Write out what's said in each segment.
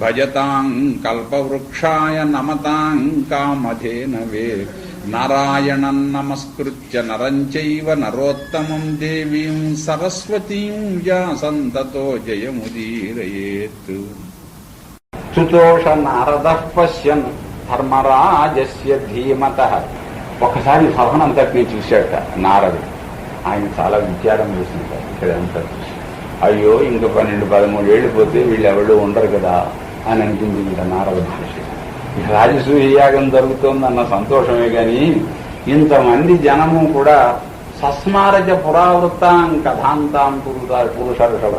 భజతాం కల్పవృక్షాయ నమతాం కామధేనవే నారాయణం నమస్కృత్య నరంచైవ నరోత్తమం దేవీం సరస్వతీం వ్యాసంతతో జయముదీరయేత్ చుతోష నారద పశ్యన్ ధర్మరాజస్య ధీమత ఒకసారి సభనంతటినీ చూశాట నారదు ఆయన చాలా విచారం చేసింటారు ఇక్కడంతా చూసి అయ్యో ఇంక పన్నెండు పదమూడు ఏళ్ళు పోతే వీళ్ళు ఎవరు ఉండరు కదా అని అనిపించింది ఇక్కడ నారద మహర్షి. రాజసూయ యాగం జరుగుతోందన్న సంతోషమే గాని ఇంతమంది జనము కూడా సస్మారజ పురావృత్తాం కథాంతాం పురుష పురుషరుషభ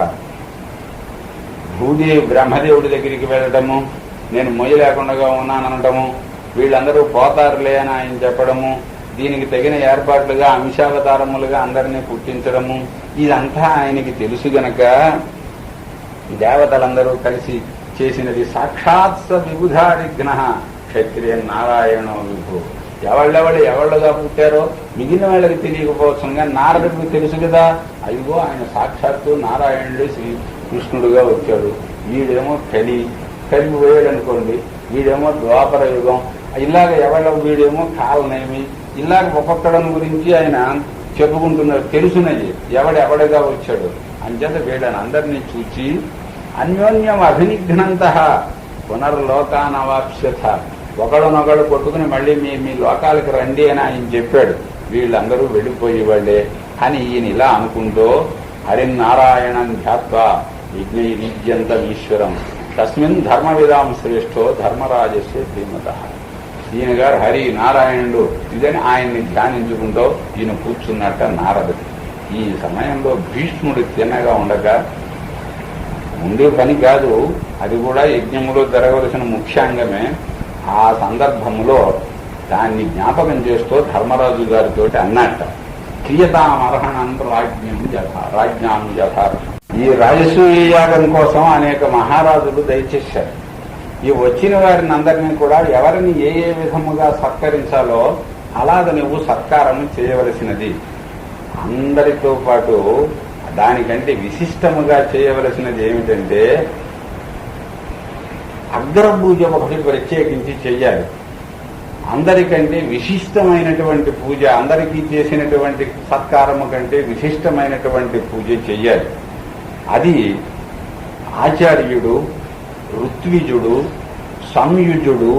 భూదేవి బ్రహ్మదేవుడి దగ్గరికి వెళ్ళటము నేను మొయ్య లేకుండా ఉన్నాననటము వీళ్ళందరూ పోతారులే అని ఆయన చెప్పడము దీనికి తగిన ఏర్పాట్లుగా అంశావతారములుగా అందరినీ పుట్టించడము ఇదంతా ఆయనకి తెలుసు గనక దేవతలందరూ కలిసి చేసినది సాక్షాత్ విబుధారిఘ్న క్షత్రియ నారాయణ విభు. ఎవళ్ళెవళ్ళు ఎవళ్ళుగా పుట్టారో మిగిలిన వాళ్ళకి తెలియకపోవచ్చు కానీ నారదుడికి తెలుసు కదా. అయ్యో ఆయన సాక్షాత్తు నారాయణుడు శ్రీ కృష్ణుడుగా వచ్చాడు. వీడేమో కలి కలి పోయాడు అనుకోండి వీడేమో ద్వాపర యుగం ఇలాగ ఎవళ్ళ వీడేమో కాలనేమి ఇలాగ ఒక్కొక్కడం గురించి ఆయన చెప్పుకుంటున్నారు తెలుసునది. ఎవడెవడగా వచ్చాడు? అంచేత వీళ్ళని అందరినీ చూచి అన్యోన్యం అభినిఘ్నంత పునర్లోకానవాప్స్యత. ఒకడనొకడు కొట్టుకుని మళ్ళీ మీ మీ లోకాలకు రండి అని ఆయన చెప్పాడు. వీళ్ళందరూ వెళ్ళిపోయేవాళ్ళే అని ఈయన ఇలా అనుకుంటూ హరినారాయణం ధ్యాత్వా యజ్ఞైరీజ్యంతం ఈశ్వరం తస్మిన్ ధర్మవిదాం శ్రేష్టో ధర్మరాజస్య ధీమత. ఈయన గారు హరి నారాయణుడు. ఇదని ఆయన్ని ధ్యానించుకుంటూ ఈయన కూర్చున్నట్ట నారదుడు. ఈ సమయంలో భీష్ముడు తిన్నగా ఉండగా ఉండే పని కాదు. అది కూడా యజ్ఞములో జరగవలసిన ముఖ్యాంగమే. ఆ సందర్భములో దాన్ని జ్ఞాపకం చేస్తూ ధర్మరాజు గారితో అన్నట్ట క్రియతామర్హణం రాజ్యం యథా రాజ్ఞాం యథార్థం ఈ రాజసూయ యాగం కోసం అనేక మహారాజులు దయచేశారు. ఈ వచ్చిన వారిని అందరినీ కూడా ఎవరిని ఏ ఏ విధముగా సత్కరించాలో అలాగ నువ్వు సత్కారం చేయవలసినది. అందరితో పాటు దానికంటే విశిష్టముగా చేయవలసినది ఏమిటంటే అగ్రపూజ ఒకటి ప్రత్యేకించి చెయ్యాలి. అందరికంటే విశిష్టమైనటువంటి పూజ అందరికీ చేసినటువంటి సత్కారము కంటే విశిష్టమైనటువంటి పూజ చెయ్యాలి. అది ఆచార్యుడు ఋత్విజుడు సంయుజుడు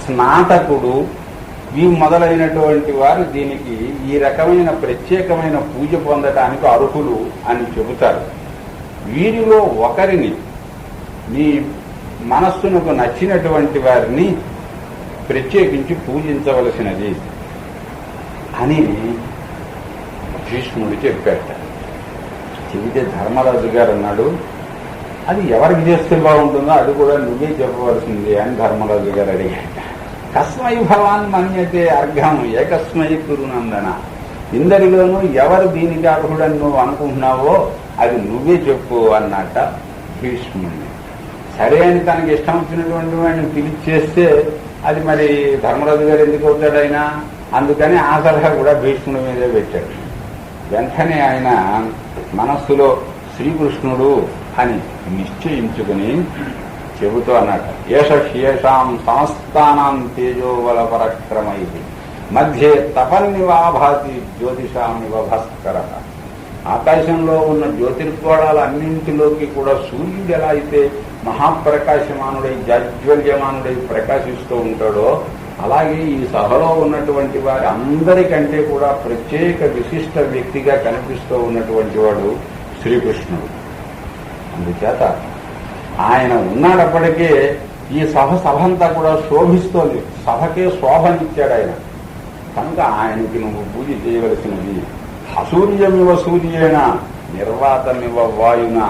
స్నాతకుడు ఈ మొదలైనటువంటి వారు దీనికి ఈ రకమైన ప్రత్యేకమైన పూజ పొందటానికి అర్హులు అని చెబుతారు. వీరిలో ఒకరిని మీ మనస్సునకు నచ్చినటువంటి వారిని ప్రత్యేకించి పూజించవలసినది అని భీష్ముడు చెప్పాట చెబితే ధర్మరాజు గారు అన్నాడు అది ఎవరికి చేస్తే బాగుంటుందో అది కూడా నువ్వే చెప్పవలసింది అని ధర్మరాజు గారు అడిగాడు కస్మై భవాన్ మన్యతే అర్ఘం ఏకస్మై కురునందన. ఇందరిలోనూ ఎవరు దీనికి అర్హుడని నువ్వు అనుకుంటున్నావో అది నువ్వే చెప్పు అన్నట్ట భీష్ముడిని. సరే అని తనకి ఇష్టం వచ్చినటువంటి వాడిని పిలిచేస్తే అది మరి ధర్మరాజు గారు ఎందుకు అవుతాడు ఆయన? అందుకని ఆ సలహా కూడా భీష్ముడి మీదే పెట్టాడు. వెంటనే ఆయన మనస్సులో శ్రీకృష్ణుడు అని నిశ్చయించుకుని చెబుతూ అన్నట్టు ఏష శేషాం తేజోబల తేజోవల పరక్రమై. మధ్యే తపన్నివాభాతి జ్యోతిషామివ భాస్కర. ఆకాశంలో ఉన్న జ్యోతిర్గోళాలన్నింటిలోకి కూడా సూర్యుడు ఎలా అయితే మహాప్రకాశమానుడై జాజ్వల్యమానుడై ప్రకాశిస్తూ ఉంటాడో అలాగే ఈ సభలో ఉన్నటువంటి వారి అందరికంటే కూడా ప్రత్యేక విశిష్ట వ్యక్తిగా కనిపిస్తూ ఉన్నటువంటి వాడు శ్రీకృష్ణుడు. అందుచేత ఆయన ఉన్నాడప్పటికే ఈ సభ సభంతా కూడా శోభిస్తోంది. సభకే శోభనిచ్చాడు ఆయన కనుక ఆయనకి నువ్వు పూజ చేయవలసినది అసూర్యమివ సూర్యేణ నిర్వాతమివ వాయున.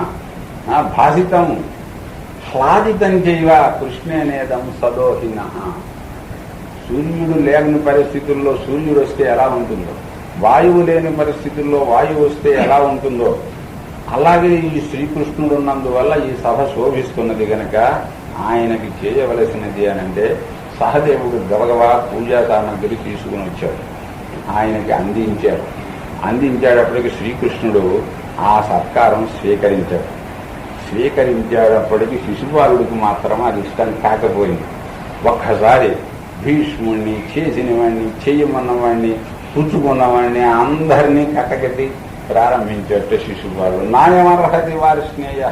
భాసితం హ్లాదితం చేయవ కృష్ణేనేదం సదోహిన. సూర్యుడు లేని పరిస్థితుల్లో సూర్యుడు వస్తే ఎలా ఉంటుందో? వాయువు లేని పరిస్థితుల్లో వాయువు వస్తే ఎలా ఉంటుందో? అలాగే ఈ శ్రీకృష్ణుడు ఉన్నందువల్ల ఈ సభ శోభిస్తున్నది గనక ఆయనకి చేయవలసినది అని అంటే సహదేవుడు గబగబా పూజా సామగ్రి తీసుకుని వచ్చాడు. ఆయనకి అందించాడు. అందించేటప్పటికి శ్రీకృష్ణుడు ఆ సత్కారం స్వీకరించాడు. స్వీకరించేటప్పటికి శిశుపాలుడికి మాత్రం అది ఇష్టం కాకపోయింది. ఒక్కసారి భీష్ముణ్ణి చేసిన వాడిని చేయమన్నవాడిని పుచ్చుకున్నవాడిని అందరినీ కట్టకట్టి ప్రారంభించేట శిశుపాలుడు నాయమర్హతి వారి స్నేయ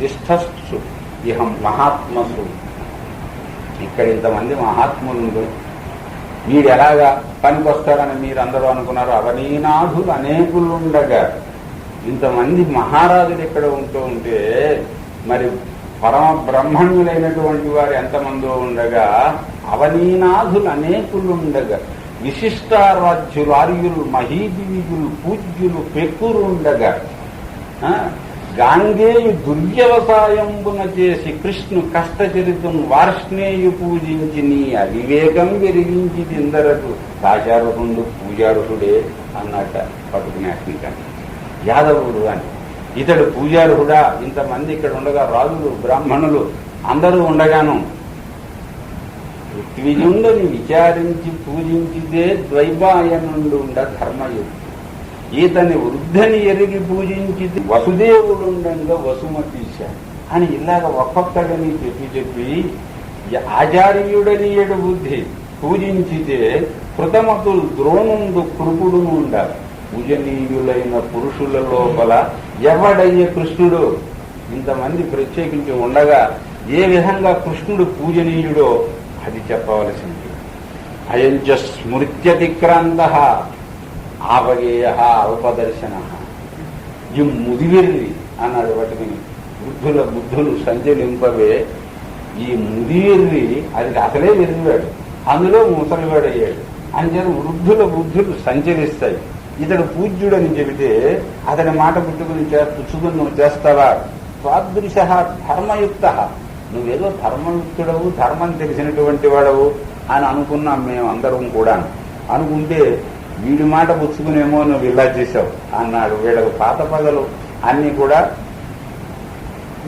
తిష్టస్సు. ఇహం మహాత్మసు. ఇక్కడ ఇంతమంది మహాత్ములు వీడు ఎలాగా పనికొస్తారని మీరు అందరూ అనుకున్నారు? అవనీనాథులు అనేకులుండగా. ఇంతమంది మహారాజులు ఇక్కడ ఉంటూ ఉంటే మరి పరమ బ్రహ్మణ్యులైనటువంటి వారు ఎంతమందో ఉండగా అవనీనాథులు అనేకులుండగా. విశిష్టారాధ్యులు ఆర్యులు మహీదివిజులు పూజ్యులు పెక్కురుండగా గాంగేయు దుర్వ్యవసాయంబున చేసి కృష్ణు కష్టచరితం వార్ష్ణేయు పూజించి నీ అవివేకం వెలిగించి తిందరకు దాచారకుండు పూజారుహుడే అన్నట్ట పట్టుకునేట యాదవుడు అని. ఇతడు పూజారుహుడా ఇంతమంది ఇక్కడ ఉండగా రాజులు బ్రాహ్మణులు అందరూ ఉండగాను ఋత్విజుండుని విచారించి పూజించితే ద్వైపాయనుండు ఉండ ధర్మయుక్తి. ఈతని వృద్ధని ఎరిగి పూజించితే వసుదేవుడుండంగా వసుమతీశాడు. అని ఇలాగ ఒక్కొక్కడని చెప్పి చెప్పి ఆచార్యుడని ఏడు బుద్ధి పూజించితే కృతమతులు ద్రోణుండు కృపుడును ఉండాలి. పూజనీయులైన పురుషుల లోపల ఎవడయ్యే కృష్ణుడు? ఇంతమంది ప్రత్యేకించి ఉండగా ఏ విధంగా కృష్ణుడు పూజనీయుడో అది చెప్పవలసింది. అయంచ స్మృత్యతిక్రాంత ఆపగేయ ఉపదర్శన. ఈ ముదివిర్రి అన్నాడు వాటిని బుద్ధుల బుద్ధులు సంచలింపవే ఈ ముదివిర్రి అది అసలే విరిగివాడు అందులో ముసలివాడయ్యాడు. అయ్యాడు వృద్ధుల బుద్ధులు సంచరిస్తాయి. ఇతడు పూజ్యుడని చెబితే అతని మాట పుట్టుకుని పుచ్చుకుని చేస్తావా? స్వాదృశ ధర్మయుక్త. నువ్వేదో ధర్మయుక్తుడవు ధర్మం తెలిసినటువంటి వాడవు అని అనుకున్నాం మేము అందరం కూడా. అనుకుంటే వీడి మాట పుచ్చుకునేమో నువ్వు ఇలా చేసావు అన్నాడు వీళ్ళకు పాత పగలు. అన్నీ కూడా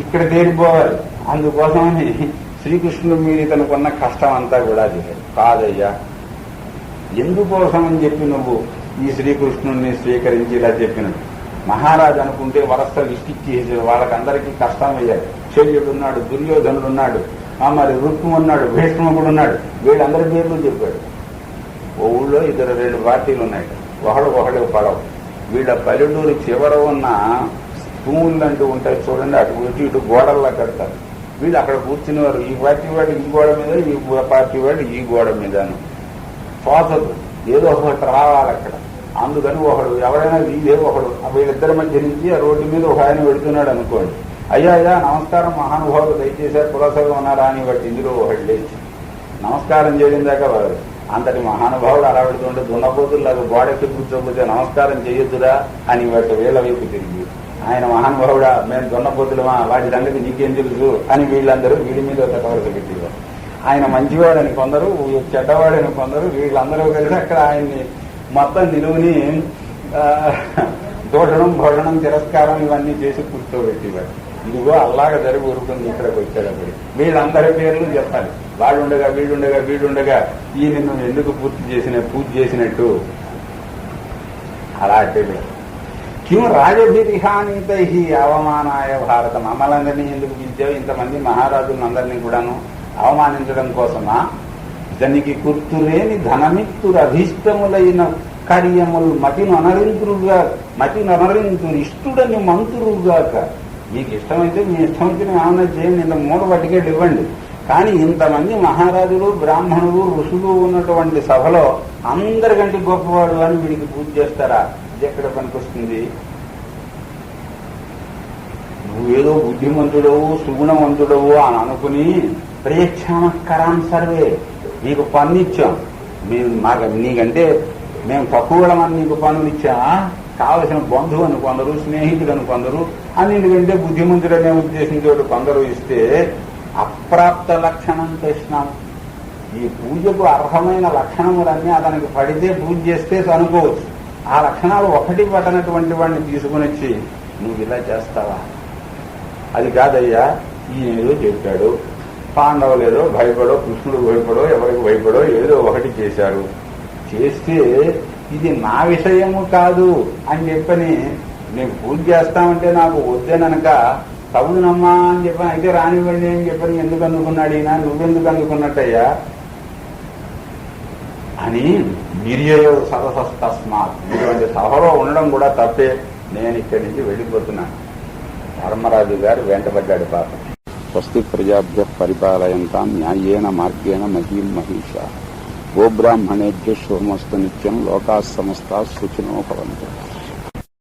ఇక్కడ తేలిపోవాలి అందుకోసమని శ్రీకృష్ణుడు మీరు ఇతనుకున్న కష్టం అంతా కూడా చేశాడు కాదయ్యా ఎందుకోసం అని చెప్పి నువ్వు ఈ శ్రీకృష్ణుడిని స్వీకరించి ఇలా చెప్పినట్టు మహారాజు అనుకుంటే వరస లిస్ట్ ఇచ్చేసి వాళ్ళకందరికీ కష్టం అయ్యారు శల్యుడు ఉన్నాడు దుర్యోధనుడు ఉన్నాడు ఆ మరి రుక్ము ఉన్నాడు భీష్ముడు ఉన్నాడు వీళ్ళందరి పేర్లు చెప్పాడు. ఓ ఊళ్ళో ఇద్దరు రెండు పార్టీలు ఉన్నాయి ఒకడు ఒకడు పడవ. వీళ్ళ పల్లెటూరు చివర ఉన్న తూములు అంటూ ఉంటాయి చూడండి అటు ఇటు ఇటు గోడల్లా కడతారు. వీళ్ళు అక్కడ కూర్చునేవారు ఈ పార్టీ వాడు ఈ గోడ మీద ఈ పార్టీ వాడు ఈ గోడ మీదను తోచదు. ఏదో ఒకటి రావాలి అక్కడ. అందుకని ఒకడు ఎవరైనా ఇదే ఒకడు వీళ్ళిద్దరి మధ్య నుంచి ఆ రోడ్డు మీద ఒక ఆయన పెడుతున్నాడు అనుకోండి. అయ్యా అయ్యా నమస్కారం మహానుభావులు దయచేశారు పురసగా ఉన్నారా అని వాటి ఇందులో ఒకటి లేచి నమస్కారం చేయడం దాకా వారు అంతటి మహానుభావుడు అలా పెడుతుంటే దున్నపోతులు గోడెక్కి కూర్చోకపోతే నమస్కారం చేయొద్దురా అని వాటి వేల వైపు తిరిగి ఆయన మహానుభావుడా మేము దున్నపోతులమా వాటి సంగతి నీకేం తెలుసు అని వీళ్ళందరూ వీడి మీద తటవరస పెట్టేవారు. ఆయన మంచివాడని కొందరు చెడ్డవాడని కొందరు వీళ్ళందరూ కలిసి అక్కడ ఆయన్ని మొత్తం నిలువుని ఆ, దూషణం భోషణం తిరస్కారం ఇవన్నీ చేసి కూర్చోబెట్టేవాడు ఇదిగో అల్లాగా జరిగి ఊరుకుంది ఇక్కడికి వచ్చేటప్పుడు. వీళ్ళందరి పేర్లు చెప్పాలి. వాడుండగా వీడుండగా వీడుండగా ఈ నిన్ను ఎందుకు పూర్తి చేసిన పూర్తి చేసినట్టు? అలా అంటే కిం రాజభిరిహానితై అవమానాయ భారత. మమ్మల్ని ఎందుకు పిలిచావు? ఇంతమంది మహారాజులను అందరినీ కూడాను అవమానించడం కోసమా? ఇతనికి కుర్తులేని ధనమిత్తురు అభీష్టములైన కార్యములు మతి నొనరింతురుగా మతి నొనరింతురు ఇష్టుడని మంతురుగాక. మీకు ఇష్టమైతే మీ ఇష్టం వచ్చిన ఏమన్నా చేయండి ఇంత మూడ పట్టుకెళ్ళి ఇవ్వండి. కానీ ఇంతమంది మహారాజులు బ్రాహ్మణులు ఋషులు ఉన్నటువంటి సభలో అందరికంటే గొప్పవాడు అని వీడికి పూజ చేస్తారా? ఇది ఎక్కడ పనికొస్తుంది? నువ్వేదో బుద్ధిమంతుడవు సుగుణవంతుడవు అని అనుకుని ప్రేక్షామకరాం సర్వే. నీకు పన్ను ఇచ్చాం. మేము మాకు నీకంటే మేము తక్కువ నీకు పనులు ఇచ్చా? కావలసిన బంధువు అని కొందరు స్నేహితుడు అని కొందరు అని అన్నింటికంటే బుద్ధిమంతుడనే ఉద్దేశంతో కొందరు ఇస్తే అప్రాప్త లక్షణం తెచ్చినాం ఈ పూజకు అర్హమైన లక్షణములన్నీ అతనికి పడితే పూజ చేస్తే అనుకోవచ్చు. ఆ లక్షణాలు ఒకటి పట్టనటువంటి వాడిని తీసుకుని వచ్చి నువ్వు ఇలా చేస్తావా? అది కాదయ్యా ఈయన ఏదో చెప్పాడు. పాండవులేదో భయపడో కృష్ణుడు భయపడో ఎవరికి భయపడో ఏదో ఒకటి చేశారు. చేస్తే ఇది నా విషయము కాదు అని చెప్పని నేను పూజ చేస్తామంటే నాకు వద్దేనక తగుదనమ్మా అని చెప్పని అయితే రానివ్వండి అని చెప్పని ఎందుకు అందుకున్నాడు ఈయన? నువ్వెందుకు అందుకున్నట్టయ్యా? అని నిర్యయో సదసస్తస్మాత్ ఇటువంటి సభలో ఉండడం కూడా తప్పే. నేను ఇక్కడి నుంచి వెళ్ళిపోతున్నాను. ధర్మరాజు గారు వెంటబడ్డాడు పాప. స్వస్తి ప్రజాభ్య పరిపాలయంతాం న్యాయేన మార్గేణ మహీం మహిష. గోబ్రాహ్మణేభ్య శుభమస్తు నిత్యం లోకా సమస్త సుఖినో భవంతు.